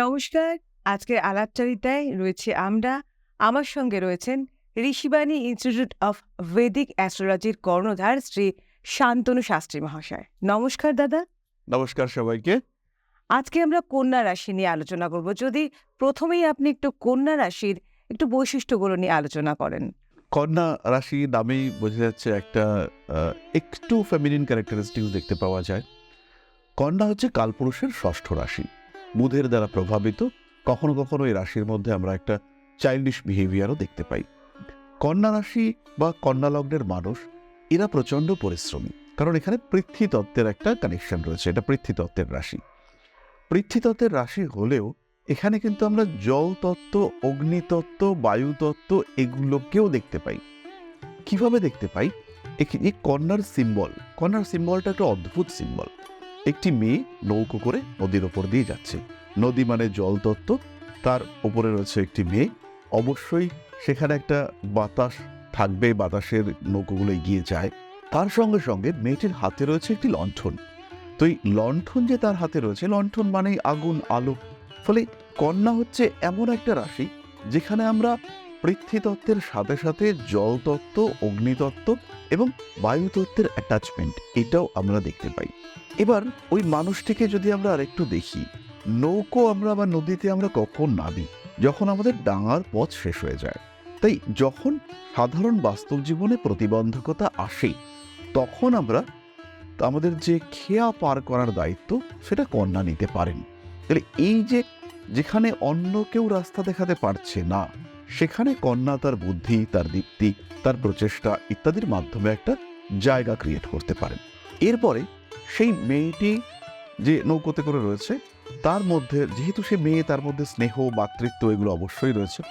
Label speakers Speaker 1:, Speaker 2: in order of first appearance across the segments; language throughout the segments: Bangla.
Speaker 1: নমস্কার আজকের আলাপচারিতায় রয়েছে আমরা। আমার সঙ্গে রয়েছেন ঋষিবাণী ইনস্টিটিউট অফ ভেদিক অ্যাস্ট্রোলজির কর্ণধার শ্রী শান্তনু শাস্ত্রী মহাশয়। নমস্কার দাদা।
Speaker 2: নমস্কার সবাইকে।
Speaker 1: আজকে আমরা কন্যা রাশি নিয়ে আলোচনা করব। যদি প্রথমেই আপনি একটু কন্যা রাশির একটু বৈশিষ্ট্যগুলো নিয়ে আলোচনা করেন।
Speaker 2: কন্যা রাশি নামেই বোঝা যাচ্ছে একটা একটু ফেমিনিন ক্যারেক্টারিস্টিক্স দেখতে পাওয়া যায়। কন্যা হচ্ছে কালপুরুষের ষষ্ঠ রাশি। বুধের দ্বারা প্রভাবিত, কখনো কখনো এই রাশির মধ্যে আমরা একটা চাইল্ডিশ বিহেভিয়ারও দেখতে পাই। কন্যা রাশি বা কন্যা লগ্নের মানুষ, এরা প্রচণ্ড পরিশ্রমী, কারণ এখানে পৃথ্বীতত্ত্বের একটা কানেকশন রয়েছে, এটা পৃথ্বীতত্ত্বের রাশি। পৃথ্বীতত্ত্বের রাশি হলেও এখানে কিন্তু আমরা জল তত্ত্ব অগ্নিতত্ত্ব, বায়ুতত্ত্ব এগুলোকেও দেখতে পাই। কীভাবে দেখতে পাই? এই কন্যার সিম্বল কন্যার সিম্বলটা একটা অদ্ভুত সিম্বল একটি মেয়ে নৌকো করে নদীর ওপর দিয়ে যাচ্ছে। নদী মানে জল তত্ত্ব তার ওপরে রয়েছে একটি মেয়ে। অবশ্যই সেখানে একটা বাতাস থাকবে, বাতাসের নৌকোগুলো এগিয়ে যায়। তার সঙ্গে সঙ্গে মেয়েটির হাতে রয়েছে একটি লণ্ঠন। তো এই লণ্ঠন যে তার হাতে রয়েছে, লণ্ঠন মানেই আগুন, আলো। ফলে কন্যা হচ্ছে এমন একটা রাশি যেখানে আমরা পৃথ্বীতত্ত্বের সাথে সাথে জলতত্ত্ব, অগ্নিতত্ত্ব এবং বায়ুতত্ত্বের অ্যাটাচমেন্ট এটাও আমরা দেখতে পাই। এবার ওই মানুষটিকে যদি আমরা আরেকটু দেখি, নৌকো আমরা বা নদীতে আমরা কখন নামি? যখন আমাদের ডাঙার পথ শেষ হয়ে যায়। তাই যখন সাধারণ বাস্তব জীবনে প্রতিবন্ধকতা আসে, তখন আমরা আমাদের যে খেয়া পার করার দায়িত্ব, সেটা কন্যা নিতে পারেন। তাহলে এই যে যেখানে অন্য কেউ রাস্তা দেখাতে পারছে না সেখানে কন্যা তার বুদ্ধি, তার দীপ্তি, তার প্রচেষ্টা ইত্যাদির মাধ্যমে একটা জায়গা ক্রিয়েট করতে পারেন। এরপরে সেই মেয়েটি যে নৌকোতে করে রয়েছে, তার মধ্যে যেহেতু সে মেয়ে, তার মধ্যে স্নেহ, মাতৃত্ব এগুলো অবশ্যই রয়েছে,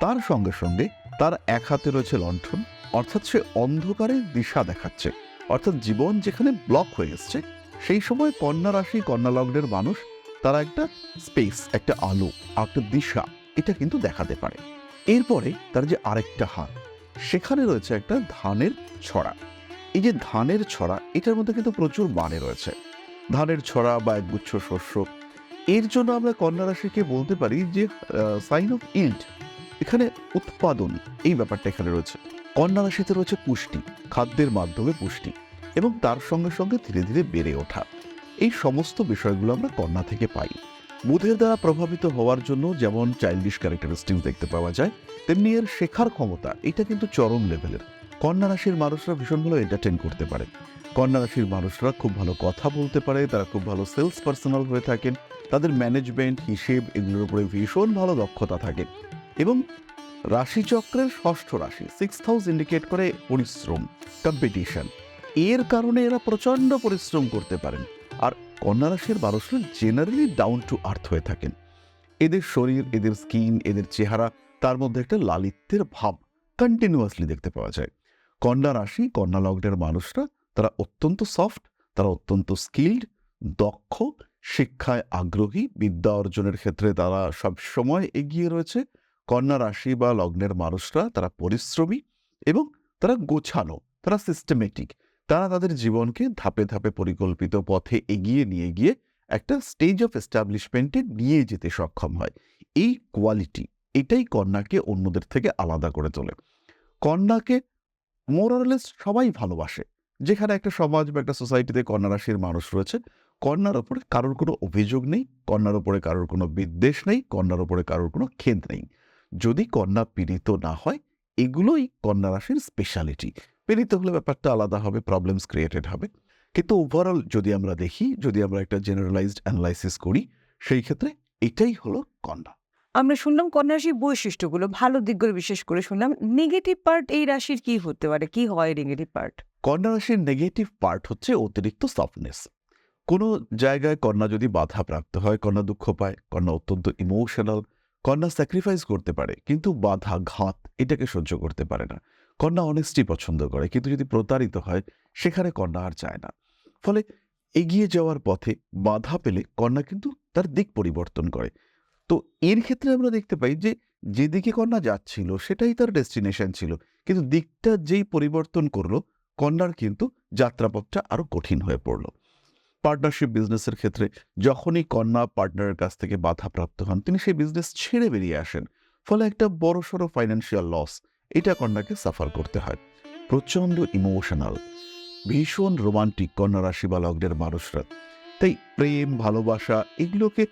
Speaker 2: তার সঙ্গে সঙ্গে তার এক হাতে রয়েছে লণ্ঠন, অর্থাৎ সে অন্ধকারে দিশা দেখাচ্ছে। অর্থাৎ জীবন যেখানে ব্লক হয়ে এসছে, সেই সময় কন্যা রাশি, কন্যা লগ্নের মানুষ, তারা একটা স্পেস একটা আলো, একটা দিশা, এটা কিন্তু দেখাতে পারে। এরপরে তার যে আরেকটা হাত সেখানে রয়েছে একটা ধানের ছড়া। এই যে ধানের ছড়া, এটার মধ্যে কিন্তু প্রচুর মানে রয়েছে। ধানের ছড়া বা একগুচ্ছ শস্য, এর জন্য আমরা কন্যা রাশিকে বলতে পারি যে সাইন অফ ইল্ড এখানে উৎপাদন, এই ব্যাপারটা এখানে রয়েছে। কন্যা রাশিতে রয়েছে পুষ্টি, খাদ্যের মাধ্যমে পুষ্টি এবং তার সঙ্গে সঙ্গে ধীরে ধীরে বেড়ে ওঠা। এই সমস্ত বিষয়গুলো আমরা কন্যা থেকে পাই। বুধের দ্বারা প্রভাবিত হওয়ার জন্য যেমন চাইল্ডিশ ক্যারেক্টারিস্টিক্স দেখতে পাওয়া যায়, তেমনি এর শেখার ক্ষমতা, এটা কিন্তু চরম লেভেলের। কন্যা রাশির মানুষরা ভীষণ ভালো এন্টারটেন করতে পারে। কন্যা রাশির মানুষরা খুব ভালো কথা বলতে পারে, তারা খুব ভালো সেলস পার্সোনাল হয়ে থাকেন, তাদের ম্যানেজমেন্ট হিসেব এগুলোর উপরে ভীষণ ভালো দক্ষতা থাকে। এবং রাশিচক্রের ষষ্ঠ রাশি সিক্স হাউস ইন্ডিকেট করে পরিশ্রম কম্পিটিশন এর কারণে এরা প্রচণ্ড পরিশ্রম করতে পারেন। কন্যা রাশির মানুষরা জেনারেলি ডাউন টু আর্থ হয়ে থাকেন। এদের শরীর, এদের স্কিন এদের চেহারা, তার মধ্যে একটা লালিত্যের ভাব কন্টিনিউয়াসলি দেখতে পাওয়া যায়। কন্যা রাশি, কন্যা লগ্নের মানুষরা, তারা অত্যন্ত সফট তারা অত্যন্ত স্কিল্ড দক্ষ, শিক্ষায় আগ্রহী, বিদ্যা অর্জনের ক্ষেত্রে তারা সব সময় এগিয়ে রয়েছে। কন্যা রাশি বা লগ্নের মানুষরা তারা পরিশ্রমী এবং তারা গোছানো, তারা সিস্টেমেটিক তারা তাদের জীবনকে ধাপে ধাপে পরিকল্পিত পথে এগিয়ে নিয়ে গিয়ে একটা স্টেজ অফ এস্টাবলিশমেন্টে নিয়ে যেতে সক্ষম হয়। এই কোয়ালিটি এটাই কন্যাকে অন্যদের থেকে আলাদা করে তোলে। কন্যাকে মোরালেস সবাই ভালোবাসে। যেখানে একটা সমাজ বা একটা সোসাইটিতে কন্যা রাশির মানুষ রয়েছে, কন্যার ওপরে কারোর কোনো অভিযোগ নেই, কন্যার ওপরে কারোর কোনো বিদ্বেষ নেই, কন্যার ওপরে কারোর কোনো খেদ নেই। যদি কন্যা পীড়িত না হয়, এগুলোই কন্যা রাশির স্পেশালিটি পীড়িত হলে ব্যাপারটা আলাদা হবে প্রবলেমস ক্রিয়েটেড হবে। কিন্তু ওভারঅল যদি আমরা দেখি যদি আমরা একটা জেনারেলাইজড অ্যানালাইসিস করি সেই ক্ষেত্রে এটাই হলো কন্যা।
Speaker 1: আমরা শুনলাম কন্যা রাশির বৈশিষ্ট্যগুলো ভালো দিকগুলো বিশেষ করে শুনলাম। নেগেটিভ পার্ট এই রাশির কি হতে পারে? কি হয় নেগেটিভ পার্ট
Speaker 2: কন্যা রাশির নেগেটিভ পার্ট হচ্ছে অতিরিক্ত সফটনেস কোনো জায়গায় কন্যা যদি বাধা প্রাপ্ত হয় কন্যা দুঃখ পায় কন্যা অত্যন্ত ইমোশনাল কন্যা স্যাক্রিফাইস করতে পারে কিন্তু বাধা ঘাত এটাকে সহ্য করতে পারে না। কন্যা অনেস্টি পছন্দ করে, কিন্তু যদি প্রতারিত হয়, সেখানে কন্যা আর চায় না। ফলে এগিয়ে যাওয়ার পথে বাধা পেলে কন্যা কিন্তু তার দিক পরিবর্তন করে। তো এর ক্ষেত্রে আমরা দেখতে পাই যে, যেদিকে কন্যা যাচ্ছিল, সেটাই তার ডেস্টিনেশন ছিল। কিন্তু দিকটা যেই পরিবর্তন করল, কন্যার কিন্তু যাত্রাপথটা আরও কঠিন হয়ে পড়ল। পার্টনারশিপ বিজনেসের ক্ষেত্রে যখনই কন্যা পার্টনারের কাছ থেকে বাধাপ্রাপ্ত হন, তিনি সেই বিজনেস ছেড়ে বেরিয়ে আসেন। ফলে একটা বড়সড় ফাইন্যান্সিয়াল লস এটা কন্যাকে সাফার করতে হয়। প্রচণ্ড ইমোশনাল। ভীষণ রোমান্টিক কন্যা রাশি বা লগ্নের মানুষরা। তাই প্রেম, ভালোবাসা এগুলোকে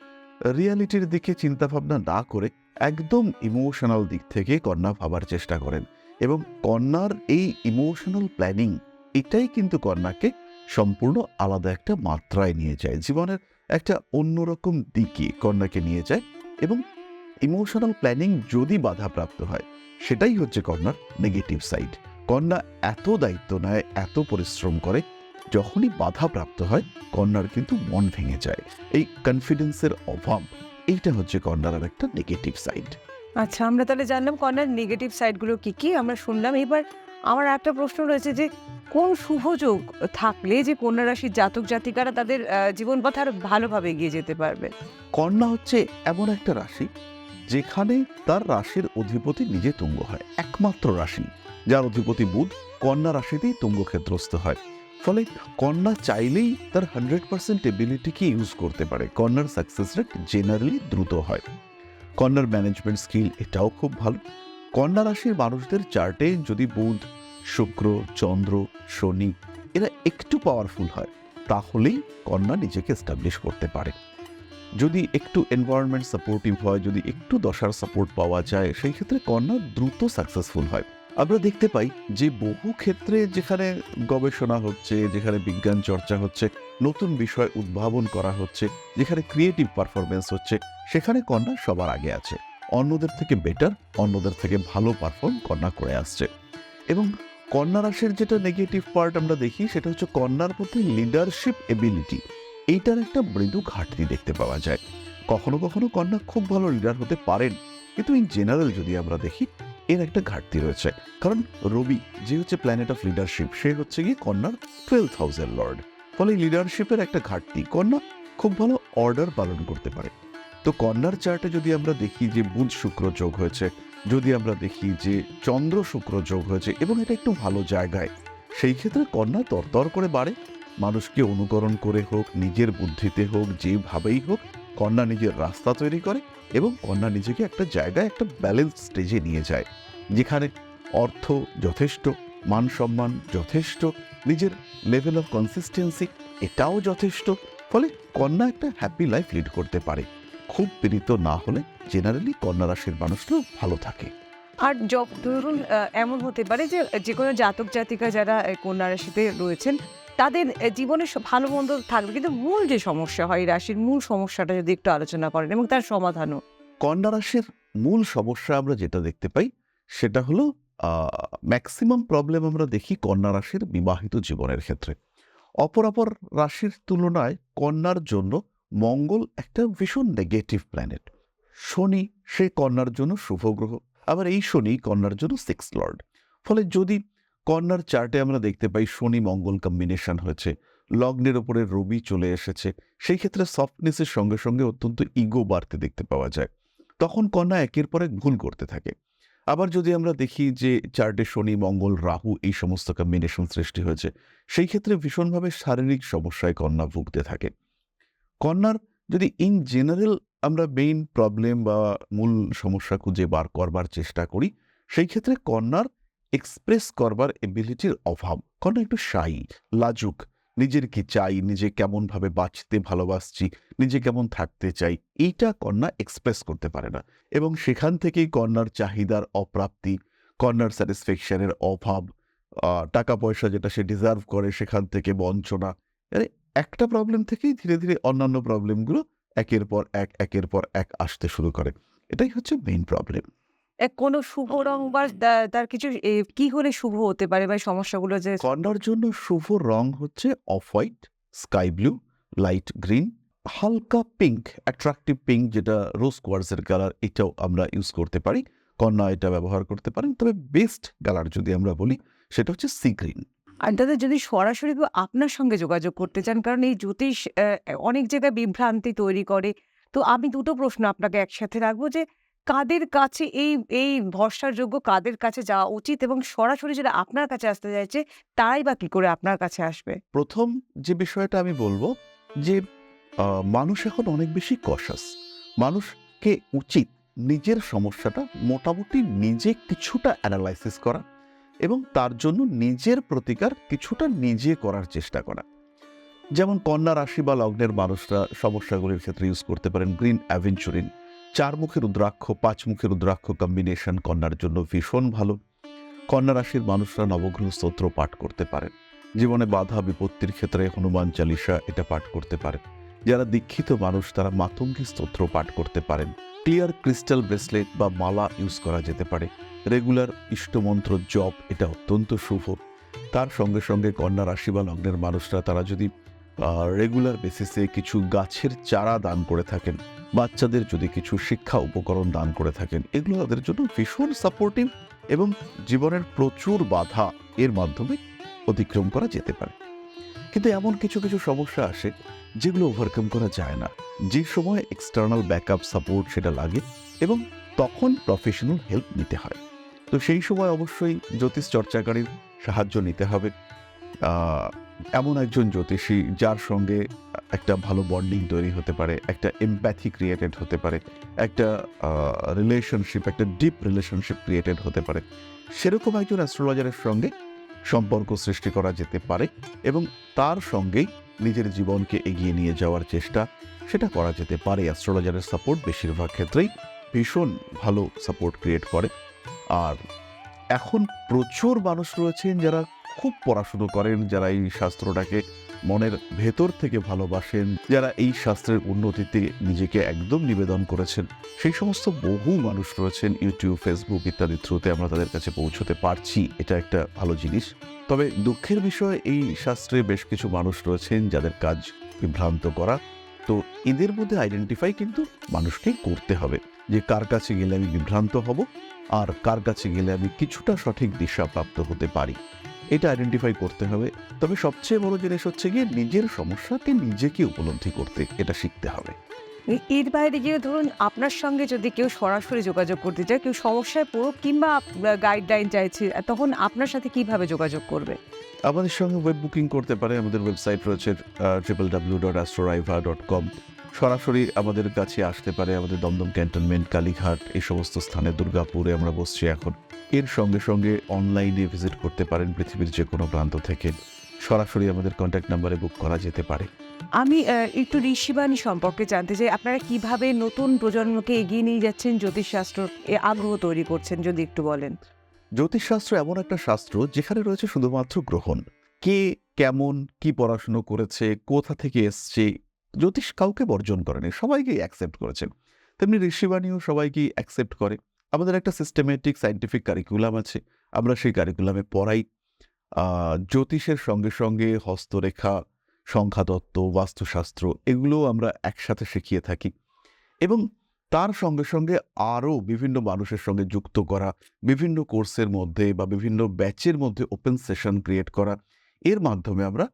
Speaker 2: রিয়ালিটির দিকে চিন্তাভাবনা না করে একদম ইমোশনাল দিক থেকে কন্যা ভাবার চেষ্টা করেন এবং কন্যার এই ইমোশনাল প্ল্যানিং এটাই কিন্তু কন্যাকে সম্পূর্ণ আলাদা একটা মাত্রায় নিয়ে যায়। জীবনের একটা অন্যরকম দিকে কন্যাকে নিয়ে যায় এবং ইমোশনাল প্ল্যানিং যদি বাধাপ্রাপ্ত হয় সেটাই হচ্ছে কন্যার নেগেটিভ সাইড কন্যা এত দায়িত্ব নেয় এত পরিশ্রম করে যখনই বাধাপ্রাপ্ত হয় কন্যার কিন্তু মন ভেঙে যায়। এই কনফিডেন্সের অভাব এইটা হচ্ছে কন্যার আর একটা নেগেটিভ সাইড
Speaker 1: আচ্ছা আমরা তাহলে জানলাম কন্যার নেগেটিভ সাইডগুলো কি কি? আমরা শুনলাম এবার আমার একটা প্রশ্ন রয়েছে যে কোন শুভযোগ থাকলে যে কন্যা রাশির জাতক জাতিকারা তাদের জীবন পথে আরও ভালোভাবে এগিয়ে যেতে পারবে?
Speaker 2: কন্যা হচ্ছে এমন একটা রাশি যেখানে তার রাশির অধিপতি নিজে তুঙ্গ হয়, একমাত্র রাশি, যার অধিপতি বুধ কন্যা রাশিতেই তুঙ্গ ক্ষেত্রস্থ হয়। ফলে কন্যা চাইলেই তার হান্ড্রেড পার্সেন্ট এবিলিটিকে ইউজ করতে পারে। কন্যার সাকসেস রেট জেনারেলি দ্রুত হয়। কন্যার ম্যানেজমেন্ট স্কিল এটাও খুব ভালো। কন্যা রাশির মানুষদের চার্টে যদি বুধ, শুক্র, চন্দ্র, শনি এরা একটু পাওয়ারফুল হয়, তাহলেই কন্যা নিজেকে এস্টাবলিশ করতে পারে। যদি একটু এনভায়রনমেন্ট সাপোর্টিভ হয়, যদি একটু দশার সাপোর্ট পাওয়া যায়, সেই ক্ষেত্রে কন্যা দ্রুত সাকসেসফুল হয়। আমরা দেখতে পাই যে বহু ক্ষেত্রে যেখানে গবেষণা হচ্ছে, যেখানে বিজ্ঞান চর্চা হচ্ছে, নতুন বিষয় উদ্ভাবন করা হচ্ছে, যেখানে ক্রিয়েটিভ পারফরমেন্স হচ্ছে, সেখানে কন্যা সবার আগে আছে। অন্যদের থেকে বেটার অন্যদের থেকে ভালো পারফর্ম কন্যা করে আসছে। এবং কন্যা রাশির যেটা নেগেটিভ পার্ট আমরা দেখি, সেটা হচ্ছে কন্যার প্রতি লিডারশিপ এবিলিটি এইটার একটা মৃদু ঘাটতি দেখতে পাওয়া যায়। কখনো কখনো কন্যা খুব ভালো লিডার হতে পারেন, কিন্তু ইন জেনারেল যদি আমরা দেখি, এর একটা ঘাটতি রয়েছে। কারণ রবি, যে হচ্ছে প্ল্যানেট অফ লিডারশিপ সে হচ্ছে গিয়ে কন্যার টুয়েলভ হাউসের লর্ড ফলে লিডারশিপের একটা ঘাটতি, কন্যা খুব ভালো অর্ডার পালন করতে পারে। তো কন্যার চার্টে যদি আমরা দেখি যে বুধ শুক্র যোগ হয়েছে, যদি আমরা দেখি যে চন্দ্র শুক্র যোগ হয়েছে, এবং এটা একটু ভালো জায়গায়, সেই ক্ষেত্রে কন্যা তরতর করে বাড়ে। মানুষকে অনুকরণ করে হোক, নিজের বুদ্ধিতে হোক, যেভাবেই হোক, কন্যা নিজের রাস্তা তৈরি করে এবং কন্যা নিজেকে একটা জায়গায়, একটা ব্যালেন্স স্টেজে নিয়ে যায়, যেখানে অর্থ যথেষ্ট, মান সম্মান যথেষ্ট, নিজের লেভেল অফ কনসিস্টেন্সি এটাও যথেষ্ট, ফলে কন্যা একটা হ্যাপি লাইফ লিড করতে পারে। খুব পীড়িত না হলে জেনারেলি কন্যা রাশির মানুষরাও ভালো থাকে।
Speaker 1: আর য- ধরুন এমন হতে পারে যে যে কোনো জাতক জাতিকা যারা কন্যা রাশিতে রয়েছেন, তাদের জীবনে ভালো মন্দ থাকবে। কিন্তু মূল যে সমস্যা হয় রাশির মূল সমস্যাটা যদি একটু আলোচনা করেন এবং তার সমাধানও।
Speaker 2: কন্যা রাশির মূল সমস্যা আমরা যেটা দেখতে পাই, সেটা হলো ম্যাক্সিমাম প্রবলেম আমরা দেখি কন্যা রাশির বিবাহিত জীবনের ক্ষেত্রে। অপর অপর রাশির তুলনায় কন্যার জন্য মঙ্গল একটা ভীষণ নেগেটিভ প্ল্যানেট শনি, সে কন্যার জন্য শুভ গ্রহ। আবার এই শনি কন্যার জন্য সিক্স লর্ড ফলে যদি কন্যার চার্টে আমরা দেখতে পাই শনি মঙ্গল কম্বিনেশন হয়েছে, লগ্নের ওপরে রবি চলে এসেছে, সেই ক্ষেত্রে সফটনেসের সঙ্গে সঙ্গে অত্যন্ত ইগো বাড়তে দেখতে পাওয়া যায়। তখন কন্যা একের পর এক ভুল করতে থাকে। আবার যদি আমরা দেখি যে চার্টে শনি, মঙ্গল, রাহু এই সমস্ত কম্বিনেশন সৃষ্টি হয়েছে, সেই ক্ষেত্রে ভীষণভাবে শারীরিক সমস্যায় কন্যা ভুগতে থাকে। কন্যার যদি ইন জেনারেল আমরা মেইন প্রবলেম বা মূল সমস্যা খুঁজে বার করবার চেষ্টা করি, সেই ক্ষেত্রে কন্যার এক্সপ্রেস করবার এবিলিটির অভাব। কন্যা একটু শাই লাজুক, নিজের কি চাই, নিজে কেমনভাবে বাঁচতে ভালোবাসছি, নিজে কেমন থাকতে চাই, এইটা কন্যা এক্সপ্রেস করতে পারে না। এবং সেখান থেকেই কন্যার চাহিদার অপ্রাপ্তি, কন্যার স্যাটিসফ্যাকশনের অভাব টাকা পয়সা যেটা সে ডিজার্ভ করে সেখান থেকে বঞ্চনা মানে একটা প্রবলেম থেকেই ধীরে ধীরে অন্যান্য প্রবলেমগুলো একের পর এক একের পর এক আসতে শুরু করে। এটাই হচ্ছে মেইন প্রবলেম
Speaker 1: এক কোনো শুভ রং বা তার কিছু কি হলে শুভ হতে পারে বা সমস্যাগুলো যে
Speaker 2: কন্যার জন্য শুভ রং হচ্ছে off white sky blue light green হালকা পিঙ্ক অ্যাট্রাকটিভ পিঙ্ক যেটা রোজ কোয়ার্সের কালার এটাও আমরা ইউজ করতে পারি। কন্যা এটা ব্যবহার করতে পারেন। তবে বেস্ট কালার যদি আমরা বলি সেটা হচ্ছে সি গ্রিন
Speaker 1: আর দাদা, যদি সরাসরি কেউ আপনার সঙ্গে যোগাযোগ করতে চান, কারণ এই জ্যোতিষ অনেক জায়গায় বিভ্রান্তি তৈরি করে। তো আমি দুটো প্রশ্ন আপনাকে একসাথে রাখব যে, কাদের কাছে এই এই ভরসার যোগ্য কাদের কাছে যাওয়া উচিত এবং সরাসরি যারা আপনার কাছে আসতে চাইছে, তারাই বা কী করে আপনার কাছে আসবে?
Speaker 2: প্রথম যে বিষয়টা আমি বলব যে মানুষ এখন অনেক বেশি কশাস মানুষকে উচিত নিজের সমস্যাটা মোটামুটি নিজে কিছুটা অ্যানালাইসিস করা। এবং তার জন্য নিজের প্রতিকার কিছুটা নিজে করার চেষ্টা করা। যেমন কন্যা রাশি বা লগ্নের মানুষরা সমস্যাগুলির ক্ষেত্রে ইউজ করতে পারেন গ্রিন অ্যাভেঞ্চুরিন চার মুখের রুদ্রাক্ষ, পাঁচ মুখের রুদ্রাক্ষ কম্বিনেশন কন্যার জন্য ভীষণ ভালো। কন্যা রাশির মানুষরা নবগ্রহ স্তোত্র পাঠ করতে পারেন। জীবনে বাধা বিপত্তির ক্ষেত্রে হনুমান চালিসা এটা পাঠ করতে পারেন। যারা দীক্ষিত মানুষ, তারা মাতঙ্গী স্তোত্র পাঠ করতে পারেন। ক্লিয়ার ক্রিস্টাল ব্রেসলেট বা মালা ইউজ করা যেতে পারে। রেগুলার ইষ্টমন্ত্র জপ, এটা অত্যন্ত শুভ। তার সঙ্গে সঙ্গে কন্যা রাশি বা লগ্নের মানুষরা, তারা যদি রেগুলার বেসিসে কিছু গাছের চারা দান করে থাকেন, বাচ্চাদের যদি কিছু শিক্ষা উপকরণ দান করে থাকেন, এগুলো তাদের জন্য ভীষণ সাপোর্টিভ এবং জীবনের প্রচুর বাধা এর মাধ্যমে অতিক্রম করা যেতে পারে। কিন্তু এমন কিছু কিছু সমস্যা আসে যেগুলো ওভারকাম করা যায় না। যে সময় এক্সটার্নাল ব্যাকআপ সাপোর্ট সেটা লাগে এবং তখন প্রফেশনাল হেল্প নিতে হয়। তো সেই সময় অবশ্যই জ্যোতিষ চর্চাকারীর সাহায্য নিতে হবে। এমন একজন জ্যোতিষী যার সঙ্গে একটা ভালো বন্ডিং তৈরি হতে পারে, একটা এমপ্যাথি ক্রিয়েটেড হতে পারে, একটা রিলেশনশিপ একটা ডিপ রিলেশনশিপ ক্রিয়েটেড হতে পারে। সেরকম একজন অ্যাস্ট্রোলজারের সঙ্গে সম্পর্ক সৃষ্টি করা যেতে পারে এবং তার সঙ্গেই নিজের জীবনকে এগিয়ে নিয়ে যাওয়ার চেষ্টা সেটা করা যেতে পারে। অ্যাস্ট্রোলজারের সাপোর্ট বেশিরভাগ ক্ষেত্রেই ভীষণ ভালো সাপোর্ট ক্রিয়েট করে। আর এখন প্রচুর মানুষ রয়েছেন যারা খুব পড়াশুনো করেন, যারা এই শাস্ত্রটাকে মনের ভেতর থেকে ভালোবাসেন, যারা এই শাস্ত্রের উন্নতিতে নিজেকে একদম নিবেদন করেছেন। সেই সমস্ত বহু মানুষ রয়েছেন ইউটিউব ফেসবুক ইত্যাদি থ্রুতে আমরা তাদের কাছে পৌঁছতে পারছি। এটা একটা ভালো জিনিস। তবে দুঃখের বিষয়, এই শাস্ত্রে বেশ কিছু মানুষ রয়েছেন যাদের কাজ বিভ্রান্ত করা। তো এদের মধ্যে আইডেন্টিফাই কিন্তু মানুষকেই করতে হবে যে কার কাছে গেলে আমি বিভ্রান্ত হব আর কার কাছে গেলে আমি কিছুটা সঠিক দিশা প্রাপ্ত হতে পারি। এটা আইডেন্টিফাই করতে হবে। তবে সবচেয়ে বড় জিনিস হচ্ছে গিয়ে নিজের সমস্যাকে নিজেকে উপলব্ধি করতে এটা শিখতে হবে।
Speaker 1: এর বাইরে গিয়ে ধরুন আপনার সঙ্গে যদি কেউ সরাসরি যোগাযোগ করতে চায় কেউ সমস্যায় পড়ুক কিংবা গাইডলাইন চাইছে তখন আপনার সাথে কীভাবে যোগাযোগ করবে?
Speaker 2: আমাদের সঙ্গে ওয়েব বুকিং করতে পারে। আমাদের ওয়েবসাইট রয়েছে triple W dot Astroraiva dot com সরাসরি আমাদের কাছে আসতে পারে আমাদের দমদম ক্যান্টনমেন্ট কালীঘাট এই সমস্ত স্থানে দুর্গাপুরে আমরা বসছি এখন। এর সঙ্গে সঙ্গে অনলাইনে ভিজিট করতে পারেন পৃথিবীর যে কোনো প্রান্ত থেকে। সরাসরি আমাদের কন্ট্যাক্ট নাম্বারে বুক করা যেতে পারে।
Speaker 1: আমি একটু ঋষিবাণী সম্পর্কে জানতে চাই। আপনারা কীভাবে নতুন প্রজন্মকে এগিয়ে নিয়ে যাচ্ছেন? জ্যোতিষশাস্ত্র এ আগ্রহ তৈরি করছেন যদি একটু বলেন।
Speaker 2: জ্যোতিষশাস্ত্র এমন একটা শাস্ত্র যেখানে রয়েছে শুধুমাত্র গ্রহণ। কে কেমন কি পড়াশুনো করেছে কোথা থেকে এসছে জ্যোতিষ কাউকে বর্জন করেনি, সবাইকেই অ্যাকসেপ্ট করেছেন। তেমনি ঋষিবাণীও সবাইকেই অ্যাকসেপ্ট করে। আমাদের একটা সিস্টেমেটিক সাইন্টিফিক কারিকুলাম আছে, আমরা সেই কারিকুলামে পড়াই। জ্যোতিষের সঙ্গে সঙ্গে হস্তরেখা, সংখ্যাতত্ত্ব, বাস্তুশাস্ত্র এগুলোও আমরা একসাথে শিখিয়ে থাকি। এবং তার সঙ্গে সঙ্গে আরও বিভিন্ন মানুষের সঙ্গে যুক্ত করা, বিভিন্ন কোর্সের মধ্যে বা বিভিন্ন ব্যাচের মধ্যে ওপেন সেশন ক্রিয়েট করা, এর মাধ্যমে আমরা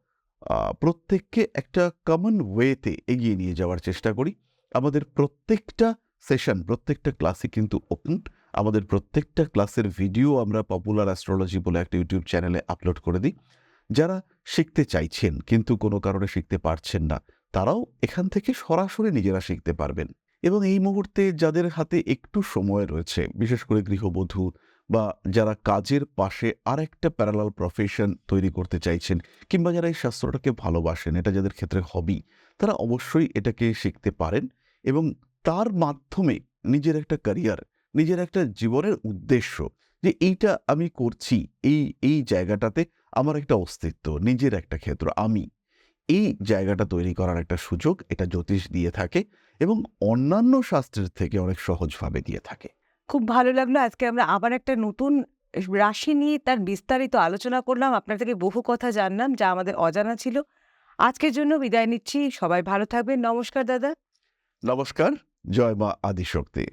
Speaker 2: প্রত্যেককে একটা কমন ওয়েতে এগিয়ে নিয়ে যাওয়ার চেষ্টা করি। আমাদের প্রত্যেকটা সেশন প্রত্যেকটা ক্লাসই কিন্তু ওপেন আমাদের প্রত্যেকটা ক্লাসের ভিডিও আমরা পপুলার অ্যাস্ট্রোলজি বলে একটা ইউটিউব চ্যানেলে আপলোড করে দিই। যারা শিখতে চাইছেন, কিন্তু কোনো কারণে শিখতে পারছেন না, তারাও এখান থেকে সরাসরি নিজেরা শিখতে পারবেন। এবং এই মুহূর্তে যাদের হাতে একটু সময় রয়েছে, বিশেষ করে গৃহবধূ বা যারা কাজের পাশে আরেকটা প্যারালাল প্রফেশন তৈরি করতে চাইছেন কিংবা যারা এই শাস্ত্রটাকে ভালোবাসেন, এটা যাদের ক্ষেত্রে হবি তারা অবশ্যই এটাকে শিখতে পারেন এবং তার মাধ্যমে নিজের একটা ক্যারিয়ার নিজের একটা জীবনের উদ্দেশ্য যে এইটা আমি করছি, এই এই জায়গাটাতে আমার একটা অস্তিত্ব, নিজের একটা ক্ষেত্র, আমি। এই জায়গাটা তৈরি করার একটা সুযোগ এটা জ্যোতিষ দিয়ে থাকে এবং অন্যান্য শাস্ত্রের থেকে অনেক সহজভাবে দিয়ে থাকে।
Speaker 1: খুব ভালো লাগল। আজকে আমরা আবার একটা নতুন রাশি নিয়ে তার বিস্তারিত আলোচনা করলাম। আপনার থেকে বহু কথা জানলাম, যা আমাদের অজানা ছিল। আজকের জন্য বিদায় নিচ্ছি। সবাই ভালো থাকবেন। নমস্কার, দাদা।
Speaker 2: নমস্কার। জয় মা আদিশক্তি।